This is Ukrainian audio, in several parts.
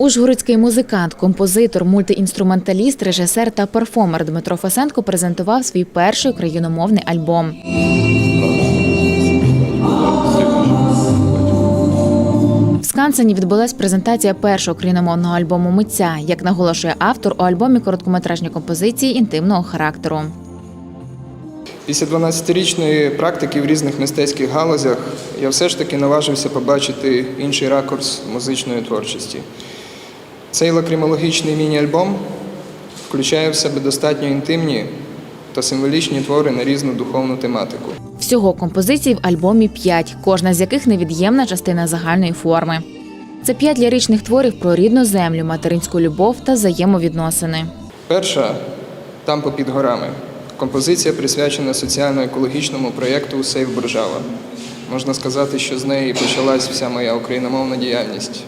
Ужгородський музикант, композитор, мультиінструменталіст, режисер та перформер Дмитро Фесенко презентував свій перший україномовний альбом. В Скансені відбулась презентація першого україномовного альбому митця. Як наголошує автор, у альбомі короткометражні композиції інтимного характеру. Після 12-річної практики в різних мистецьких галузях я все ж таки наважився побачити інший ракурс музичної творчості. Цей лакримологічний міні-альбом включає в себе достатньо інтимні та символічні твори на різну духовну тематику. Всього композицій в альбомі п'ять, кожна з яких невід'ємна частина загальної форми. Це п'ять ліричних творів про рідну землю, материнську любов та взаємовідносини. Перша там попід горами. Композиція присвячена соціально-екологічному проєкту Сейв Боржава. Можна сказати, що з неї почалась вся моя україномовна діяльність.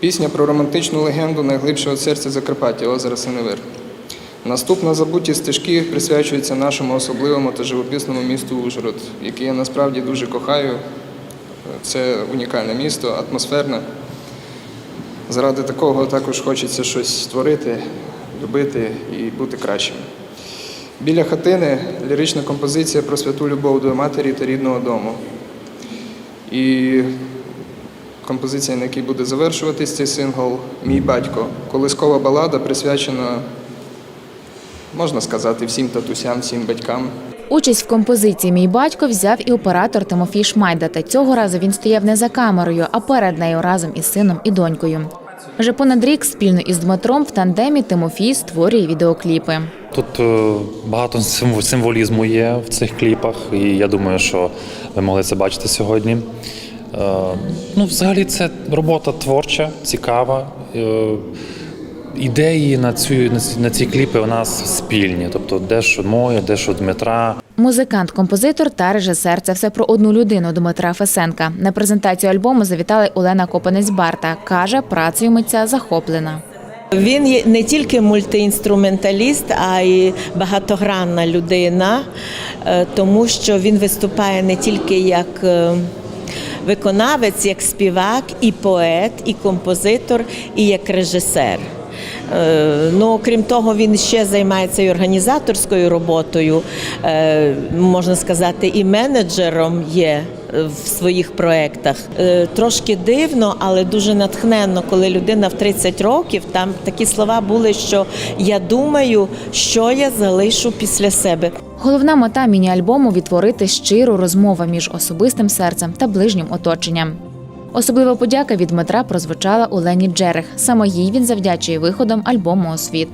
Пісня про романтичну легенду найглибшого серця Закарпаття озера Синевир. Наступна забуті стежки присвячується нашому особливому та живописному місту Ужгород, яке я насправді дуже кохаю. Це унікальне місто, атмосферне. Заради такого також хочеться щось створити, любити і бути кращим. Біля хатини лірична композиція про святу любов до матері та рідного дому. І композиція, на якій буде завершуватись цей сингл Мій батько. Колискова балада присвячена, можна сказати, всім татусям, всім батькам. Участь в композиції Мій батько взяв і оператор Тимофій Шмайда. Та цього разу він стояв не за камерою, а перед нею разом із сином і донькою. Вже понад рік спільно із Дмитром в тандемі Тимофій створює відеокліпи. Тут е, багато символ- символізму є в цих кліпах, і я думаю, що ви могли це бачити сьогодні. Е, Ну, взагалі, це робота творча, цікава. Е, Ідеї на цю на ці- кліпи у нас спільні, тобто дещо моє, дещо Дмитра. Музикант, композитор та режисер це все про одну людину Дмитра Фесенка. На презентацію альбому завітала Олена Копанець Барта. каже, працею митця захоплена. Він є не тільки мультиінструменталіст, а й багатогранна людина, е, тому що він виступає не тільки як виконавець, як співак, і поет, і композитор, і як режисер. Е, Ну, окрім того, він ще займається і організаторською роботою, е, можна сказати, і менеджером є в своїх проєктах. Е, Трошки дивно, але дуже натхненно, коли людина в 30 років там такі слова були, що я думаю, що я залишу після себе. Головна мета міні-альбому відтворити щиру розмову між особистим серцем та ближнім оточенням. Особлива подяка від Дмитра прозвучала у Лені Джерех. Саме їй він завдячує виходом альбому у світ.